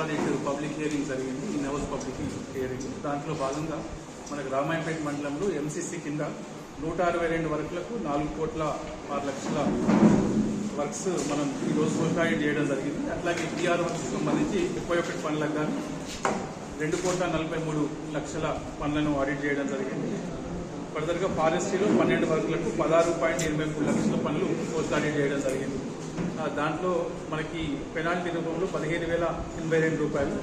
Audit public hearing జరిగింది. In house public hearing దాంట్లో భాగంగా మనకు రామాయణపేట మండలంలో ఎంసీసీ కింద నూట అరవై రెండు వర్కులకు నాలుగు కోట్ల ఆరు లక్షల వర్క్స్ మనం ఈ రోజు ఆడిట్ చేయడం జరిగింది. అట్లాగే పిఆర్ వర్క్స్ సంబంధించి ముప్పై ఒకటి పనులకు కానీ రెండు కోట్ల నలభై మూడు లక్షల పనులను ఆడిట్ చేయడం జరిగింది. ఫర్దర్గా ఫారెస్ట్రీలో పన్నెండు వర్కులకు పదహారు పాయింట్ ఎనభై మూడు లక్షల పనులు పోస్ట్ ఆడిట్ చేయడం జరిగింది. దాంట్లో మనకి పెనాల్టీ రూపంలో పదిహేను వేల ఎనభై రెండు రూపాయలు.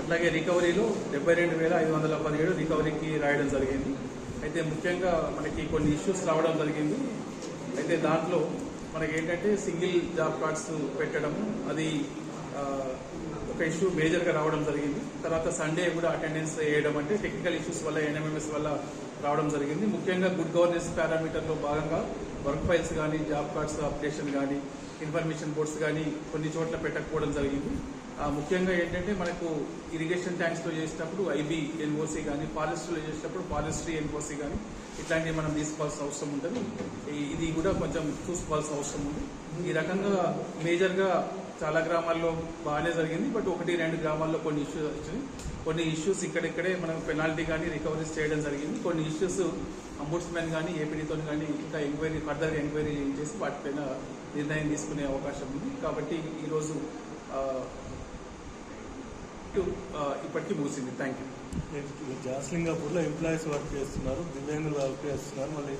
అట్లాగే రికవరీలో డెబ్బై రెండు వేల ఐదు వందల పదిహేడు రికవరీకి రాయడం జరిగింది. అయితే ముఖ్యంగా మనకి కొన్ని ఇష్యూస్ రావడం జరిగింది. అయితే దాంట్లో మనకి ఏంటంటే సింగిల్ జాబ్ కార్డ్స్ పెట్టడం అది ఒక ఇష్యూ మేజర్గా రావడం జరిగింది. తర్వాత సండే కూడా అటెండెన్స్ వేయడం అంటే టెక్నికల్ ఇష్యూస్ వల్ల ఎన్ఎంఎంఎస్ వల్ల రావడం జరిగింది. ముఖ్యంగా గుడ్ గవర్నెన్స్ పారామీటర్లో భాగంగా వర్క్ ఫైల్స్ కానీ జాబ్ కార్డ్స్ అప్డేషన్ కానీ ఇన్ఫర్మేషన్ బోర్డ్స్ కానీ కొన్ని చోట్ల పెట్టకపోవడం జరిగింది. ఆ, ముఖ్యంగా ఏంటంటే మనకు ఇరిగేషన్ ట్యాంక్స్లో చేసేటప్పుడు ఐబీ ఎన్ఓసి కానీ ఫారెస్ట్లో చేసేటప్పుడు ఫారెస్ట్రీ ఎన్ఓసి కానీ ఇట్లాంటివి మనం తీసుకోవాల్సిన అవసరం ఉంటుంది ఇది కూడా కొంచెం చూసుకోవాల్సిన అవసరం ఉంది. ఈ రకంగా మేజర్గా చాలా గ్రామాల్లో బాగానే జరిగింది. బట్ ఒకటి రెండు గ్రామాల్లో కొన్ని ఇష్యూస్ వచ్చినాయి. కొన్ని ఇష్యూస్ ఇక్కడిక్కడే మనం పెనాల్టీ కానీ రికవరీస్ చేయడం జరిగింది. కొన్ని ఇష్యూస్ అంబుడ్స్మెన్ కానీ ఏపీడీతో కానీ ఇంకా ఎంక్వైరీ ఫర్దర్ ఎంక్వైరీ చేసి వాటిపైన నిర్ణయం తీసుకునే అవకాశం ఉంది. కాబట్టి ఈరోజు ఇప్పటికీ ముగిసింది. థ్యాంక్ యూ జాస్లింగాపూర్లో ఎంప్లాయీస్ వర్క్ చేస్తున్నారు. దివ్యాంగులు వర్క్ చేస్తున్నారు. మళ్ళీ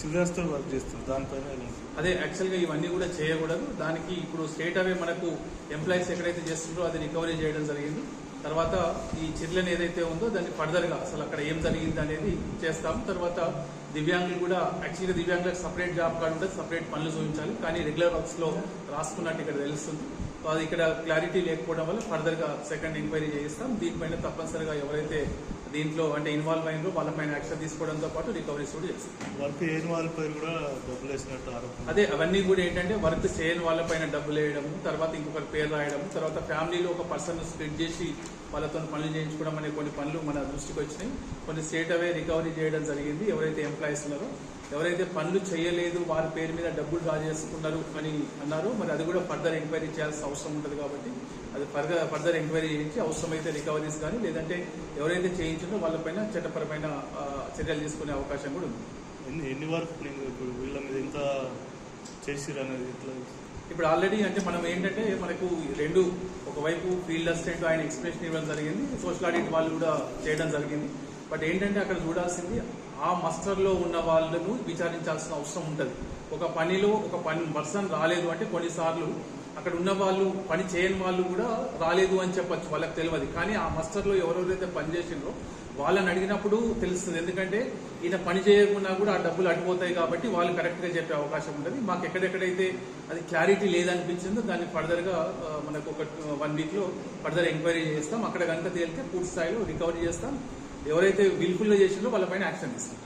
చిల్డ్రన్స్తో వర్క్ చేస్తుంది దానిపైన అదే యాక్చువల్గా ఇవన్నీ కూడా చేయకూడదు. దానికి ఇప్పుడు స్టేట్ అవే మనకు ఎంప్లాయీస్ ఎక్కడైతే చేస్తుందో అది రికవరీ చేయడం జరిగింది. తర్వాత ఈ చిర్లన్ ఏదైతే ఉందో దాన్ని ఫర్దర్గా అసలు అక్కడ ఏం జరిగింది అనేది చేస్తాం. తర్వాత దివ్యాంగులు కూడా యాక్చువల్గా దివ్యాంగులకు సపరేట్ జాబ్ కార్డు ఉంటుంది సపరేట్ పనులు చూపించాలి. కానీ రెగ్యులర్ వర్క్స్లో రాసుకున్నట్టు ఇక్కడ తెలుస్తుంది. సో అది ఇక్కడ క్లారిటీ లేకపోవడం వల్ల ఫర్దర్గా సెకండ్ ఎంక్వైరీ చేయిస్తాం. దీనిపైన తప్పనిసరిగా ఎవరైతే దీంట్లో అంటే ఇన్వాల్వ్ అయినరో వాళ్ళపైన యాక్షన్ తీసుకోవడంతో పాటు రికవరీస్ కూడా చేస్తాం. అదే అవన్నీ కూడా ఏంటంటే వర్క్ చేయని వాళ్ళపైన డబ్బులు వేయడం తర్వాత ఇంకొకరి పేరు రాయడం తర్వాత ఫ్యామిలీలో ఒక పర్సన్ స్ప్లిట్ చేసి వాళ్ళతో పనులు చేయించుకోవడం అనే కొన్ని పనులు మన దృష్టికి వచ్చినాయి. కొన్ని స్టేట్ అవే రికవరీ చేయడం జరిగింది. ఎవరైతే ఎంప్లాయీస్ ఉన్నారో ఎవరైతే పనులు చేయలేదు వారి పేరు మీద డబ్బులు డ్రా చేసుకున్నారు అని అన్నారో. మరి అది కూడా ఫర్దర్ ఎంక్వైరీ చేయాల్సిన అవసరం ఉంటుంది కాబట్టి అది ఫర్దర్ ఫర్దర్ ఎంక్వైరీ చేయించి అవసరమైతే రికవరీస్ కానీ లేదంటే ఎవరైతే చేయించారో వాళ్ళపైన చట్టపరమైన చర్యలు తీసుకునే అవకాశం కూడా ఉంది. ఎన్ని ఎన్ని వరకు నేను ఇప్పుడు వీళ్ళ మీద ఎంత చేసిరు అనేది ఇట్లా ఇప్పుడు ఆల్రెడీ అంటే మనం ఏంటంటే మనకు రెండు ఒకవైపు ఫీల్డ్ అసిస్టెంట్ ఆయన ఎక్స్ప్రెషన్ ఇవ్వడం జరిగింది సోషల్ ఆడిట్ వాళ్ళు కూడా చేయడం జరిగింది. బట్ ఏంటంటే అక్కడ చూడాల్సింది ఆ మస్టర్లో ఉన్న వాళ్ళను విచారించాల్సిన అవసరం ఉంటుంది. ఒక పనిలో ఒక పని పర్సన్ రాలేదు అంటే కొన్నిసార్లు అక్కడ ఉన్న వాళ్ళు పని చేయని వాళ్ళు కూడా రాలేదు అని చెప్పచ్చు వాళ్ళకి తెలియదు కానీ ఆ మస్టర్లో ఎవరెవరైతే పని చేసిండ్రో వాళ్ళని అడిగినప్పుడు తెలుస్తుంది. ఎందుకంటే ఈయన పని చేయకుండా కూడా ఆ డబ్బులు అడిపోతాయి కాబట్టి వాళ్ళు కరెక్ట్గా చెప్పే అవకాశం ఉంటుంది. మాకు ఎక్కడెక్కడైతే అది క్లారిటీ లేదనిపించిందో దాన్ని ఫర్దర్గా మనకు ఒక వన్ వీక్లో ఫర్దర్ ఎంక్వైరీ చేస్తాం. అక్కడ కనుక తేలితే పూర్తి స్థాయిలో రికవరీ చేస్తాం. ఎవరైతే విల్ఫుల్గా చేసిందో వాళ్ళపైన యాక్షన్ ఇస్తాం